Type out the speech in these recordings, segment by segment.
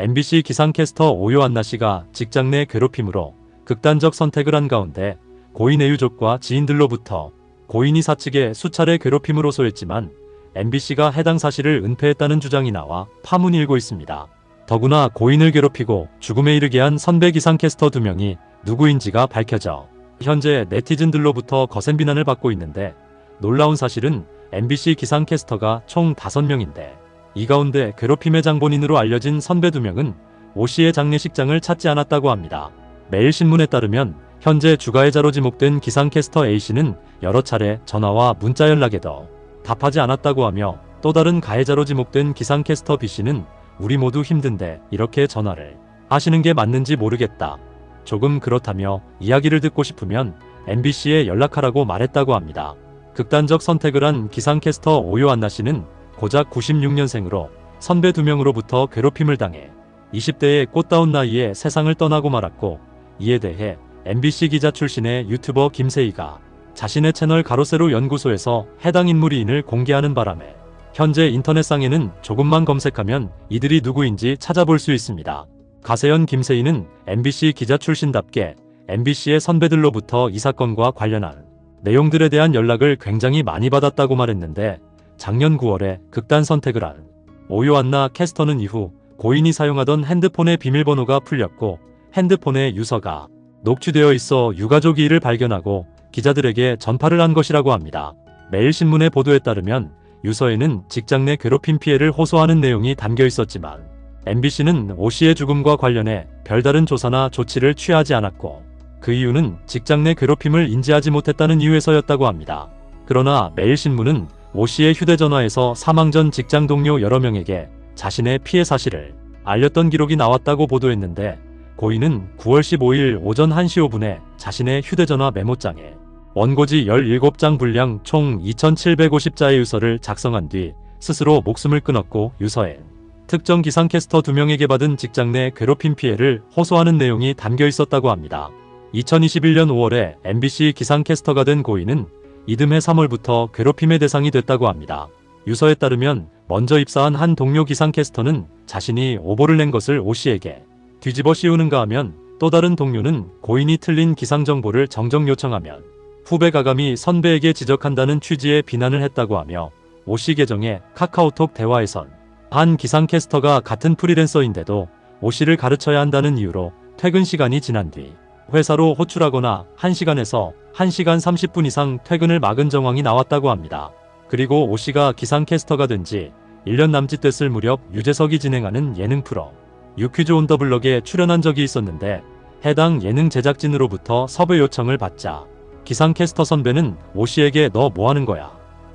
MBC 기상캐스터 오요한나 씨가 직장 내 괴롭힘으로 극단적 선택을 한 가운데 고인의 유족과 지인들로부터 고인이 사측의 수차례 괴롭힘을 호소했지만 MBC가 해당 사실을 은폐했다는 주장이 나와 파문이 일고 있습니다. 더구나 고인을 괴롭히고 죽음에 이르게 한 선배 기상캐스터 두 명이 누구인지가 밝혀져 현재 네티즌들로부터 거센 비난을 받고 있는데 놀라운 사실은 MBC 기상캐스터가 총 5명인데 이 가운데 괴롭힘의 장본인으로 알려진 선배 두 명은 오 씨의 장례식장을 찾지 않았다고 합니다. 매일신문에 따르면 현재 주가해자로 지목된 기상캐스터 A 씨는 여러 차례 전화와 문자 연락에도 답하지 않았다고 하며 또 다른 가해자로 지목된 기상캐스터 B 씨는 우리 모두 힘든데 이렇게 전화를 하시는 게 맞는지 모르겠다. 조금 그렇다며 이야기를 듣고 싶으면 MBC에 연락하라고 말했다고 합니다. 극단적 선택을 한 기상캐스터 오요안나 씨는 고작 96년생으로 선배 두 명으로부터 괴롭힘을 당해 20대의 꽃다운 나이에 세상을 떠나고 말았고 이에 대해 MBC 기자 출신의 유튜버 김세희가 자신의 채널 가로세로 연구소에서 해당 인물이인을 공개하는 바람에 현재 인터넷상에는 조금만 검색하면 이들이 누구인지 찾아볼 수 있습니다. 가세연 김세희는 MBC 기자 출신답게 MBC의 선배들로부터 이 사건과 관련한 내용들에 대한 연락을 굉장히 많이 받았다고 말했는데 작년 9월에 극단 선택을 한 오요안나 캐스터는 이후 고인이 사용하던 핸드폰의 비밀번호가 풀렸고 핸드폰의 유서가 녹취되어 있어 유가족이 이를 발견하고 기자들에게 전파를 한 것이라고 합니다. 매일신문의 보도에 따르면 유서에는 직장 내 괴롭힘 피해를 호소하는 내용이 담겨 있었지만 MBC는 오 씨의 죽음과 관련해 별다른 조사나 조치를 취하지 않았고 그 이유는 직장 내 괴롭힘을 인지하지 못했다는 이유에서였다고 합니다. 그러나 매일신문은 오 씨의 휴대전화에서 사망 전 직장 동료 여러 명에게 자신의 피해 사실을 알렸던 기록이 나왔다고 보도했는데 고인은 9월 15일 오전 1시 5분에 자신의 휴대전화 메모장에 원고지 17장 분량 총 2750자의 유서를 작성한 뒤 스스로 목숨을 끊었고 유서엔 특정 기상캐스터 2명에게 받은 직장 내 괴롭힘 피해를 호소하는 내용이 담겨 있었다고 합니다. 2021년 5월에 MBC 기상캐스터가 된 고인은 이듬해 3월부터 괴롭힘의 대상이 됐다고 합니다. 유서에 따르면 먼저 입사한 한 동료 기상캐스터는 자신이 오보를 낸 것을 오 씨에게 뒤집어 씌우는가 하면 또 다른 동료는 고인이 틀린 기상 정보를 정정 요청하면 후배 가 감히 선배에게 지적한다는 취지의 비난을 했다고 하며 오 씨 계정의 카카오톡 대화에선 한 기상캐스터가 같은 프리랜서인데도 오 씨를 가르쳐야 한다는 이유로 퇴근 시간이 지난 뒤 회사로 호출하거나 1시간에서 1시간 30분 이상 퇴근을 막은 정황이 나왔다고 합니다. 그리고 오 씨가 기상캐스터가 된 지 1년 남짓 됐을 무렵 유재석이 진행하는 예능 프로 유퀴즈 온 더 블럭에 출연한 적이 있었는데 해당 예능 제작진으로부터 섭외 요청을 받자 기상캐스터 선배는 오 씨에게 너 뭐 하는 거야?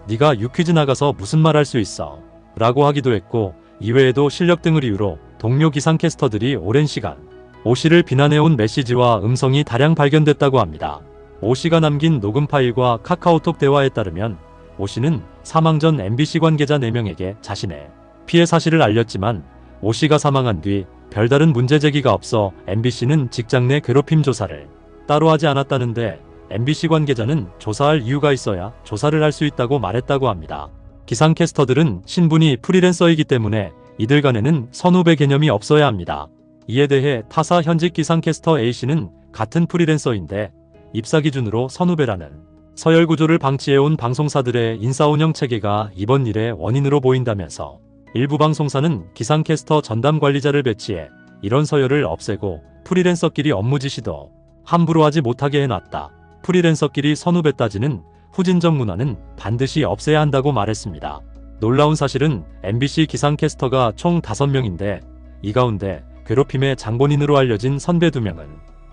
네가 유퀴즈 나가서 무슨 말 할 수 있어? 라고 하기도 했고 이외에도 실력 등을 이유로 동료 기상캐스터들이 오랜 시간 오 씨를 비난해온 메시지와 음성이 다량 발견됐다고 합니다. 오 씨가 남긴 녹음 파일과 카카오톡 대화에 따르면 오 씨는 사망 전 MBC 관계자 4명에게 자신의 피해 사실을 알렸지만 오 씨가 사망한 뒤 별다른 문제 제기가 없어 MBC는 직장 내 괴롭힘 조사를 따로 하지 않았다는데 MBC 관계자는 조사할 이유가 있어야 조사를 할 수 있다고 말했다고 합니다. 기상캐스터들은 신분이 프리랜서이기 때문에 이들 간에는 선후배 개념이 없어야 합니다. 이에 대해 타사 현직 기상캐스터 A씨는 같은 프리랜서인데 입사 기준으로 선후배라는 서열 구조를 방치해온 방송사들의 인사 운영 체계가 이번 일의 원인으로 보인다면서 일부 방송사는 기상캐스터 전담 관리자를 배치해 이런 서열을 없애고 프리랜서끼리 업무 지시도 함부로 하지 못하게 해놨다. 프리랜서끼리 선후배 따지는 후진적 문화는 반드시 없애야 한다고 말했습니다. 놀라운 사실은 MBC 기상캐스터가 총 5명인데 이 가운데 괴롭힘의 장본인으로 알려진 선배 2명은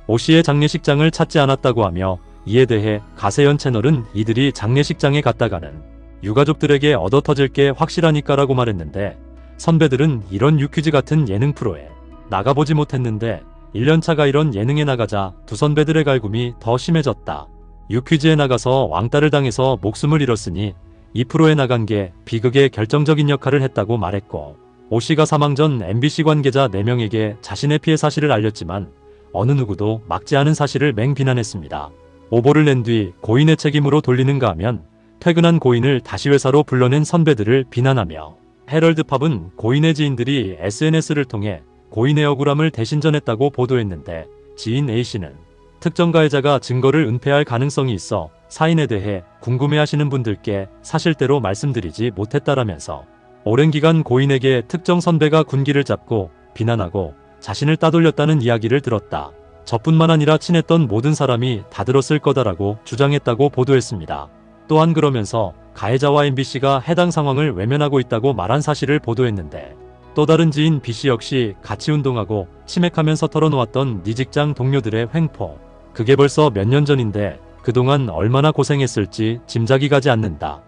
오 씨의 장례식장을 찾지 않았다고 하며 이에 대해 가세연 채널은 이들이 장례식장에 갔다가는 유가족들에게 얻어터질 게 확실하니까라고 말했는데 선배들은 이런 유퀴즈 같은 예능 프로에 나가보지 못했는데 1년차가 이런 예능에 나가자 두 선배들의 갈굼이 더 심해졌다. 유퀴즈에 나가서 왕따를 당해서 목숨을 잃었으니 이 프로에 나간 게 비극의 결정적인 역할을 했다고 말했고 오 씨가 사망 전 MBC 관계자 4명에게 자신의 피해 사실을 알렸지만 어느 누구도 막지 않은 사실을 맹비난했습니다. 오보를 낸 뒤 고인의 책임으로 돌리는가 하면 퇴근한 고인을 다시 회사로 불러낸 선배들을 비난하며 헤럴드팝은 고인의 지인들이 SNS를 통해 고인의 억울함을 대신 전했다고 보도했는데 지인 A씨는 특정 가해자가 증거를 은폐할 가능성이 있어 사인에 대해 궁금해하시는 분들께 사실대로 말씀드리지 못했다라면서 오랜 기간 고인에게 특정 선배가 군기를 잡고 비난하고 자신을 따돌렸다는 이야기를 들었다. 저뿐만 아니라 친했던 모든 사람이 다 들었을 거다라고 주장했다고 보도했습니다. 또한 그러면서 가해자와 MBC가 해당 상황을 외면하고 있다고 말한 사실을 보도했는데 또 다른 지인 B씨 역시 같이 운동하고 치맥하면서 털어놓았던 네 직장 동료들의 횡포. 그게 벌써 몇 년 전인데 그동안 얼마나 고생했을지 짐작이 가지 않는다.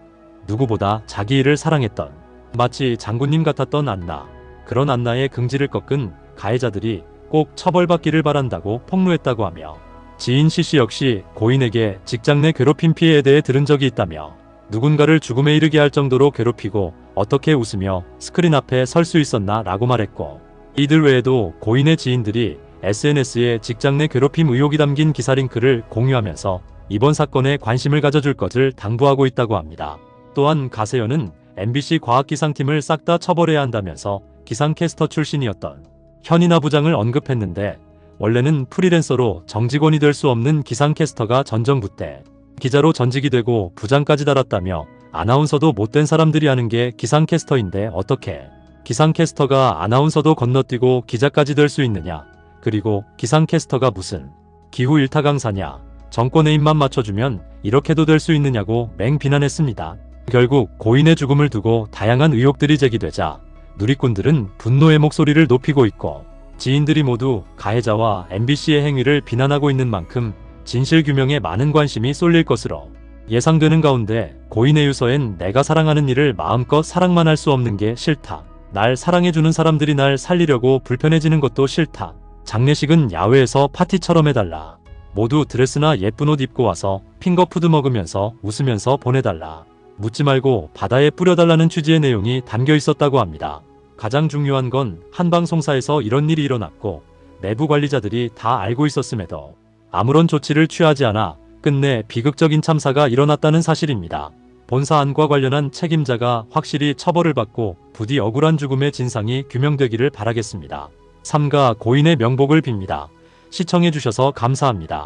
누구보다 자기 일을 사랑했던 마치 장군님 같았던 안나. 그런 안나의 긍지를 꺾은 가해자들이 꼭 처벌받기를 바란다고 폭로했다고 하며 지인 C씨 역시 고인에게 직장 내 괴롭힘 피해에 대해 들은 적이 있다며 누군가를 죽음에 이르게 할 정도로 괴롭히고 어떻게 웃으며 스크린 앞에 설 수 있었나 라고 말했고 이들 외에도 고인의 지인들이 SNS에 직장 내 괴롭힘 의혹이 담긴 기사 링크를 공유하면서 이번 사건에 관심을 가져줄 것을 당부하고 있다고 합니다. 또한 가세연은 MBC 과학기상팀을 싹 다 처벌해야 한다면서 기상캐스터 출신이었던 현인아 부장을 언급했는데 원래는 프리랜서로 정직원이 될 수 없는 기상캐스터가 전정부 때 기자로 전직이 되고 부장까지 달았다며 아나운서도 못된 사람들이 하는 게 기상캐스터인데 어떻게 기상캐스터가 아나운서도 건너뛰고 기자까지 될 수 있느냐 그리고 기상캐스터가 무슨 기후 일타 강사냐 정권의 입만 맞춰주면 이렇게도 될 수 있느냐고 맹 비난했습니다. 결국 고인의 죽음을 두고 다양한 의혹들이 제기되자 누리꾼들은 분노의 목소리를 높이고 있고 지인들이 모두 가해자와 MBC의 행위를 비난하고 있는 만큼 진실규명에 많은 관심이 쏠릴 것으로 예상되는 가운데 고인의 유서엔 내가 사랑하는 일을 마음껏 사랑만 할 수 없는 게 싫다. 날 사랑해주는 사람들이 날 살리려고 불편해지는 것도 싫다. 장례식은 야외에서 파티처럼 해달라. 모두 드레스나 예쁜 옷 입고 와서 핑거푸드 먹으면서 웃으면서 보내달라. 묻지 말고 바다에 뿌려달라는 취지의 내용이 담겨 있었다고 합니다. 가장 중요한 건 한 방송사에서 이런 일이 일어났고 내부 관리자들이 다 알고 있었음에도 아무런 조치를 취하지 않아 끝내 비극적인 참사가 일어났다는 사실입니다. 본 사 안과 관련한 책임자가 확실히 처벌을 받고 부디 억울한 죽음의 진상이 규명되기를 바라겠습니다. 삼가 고인의 명복을 빕니다. 시청해주셔서 감사합니다.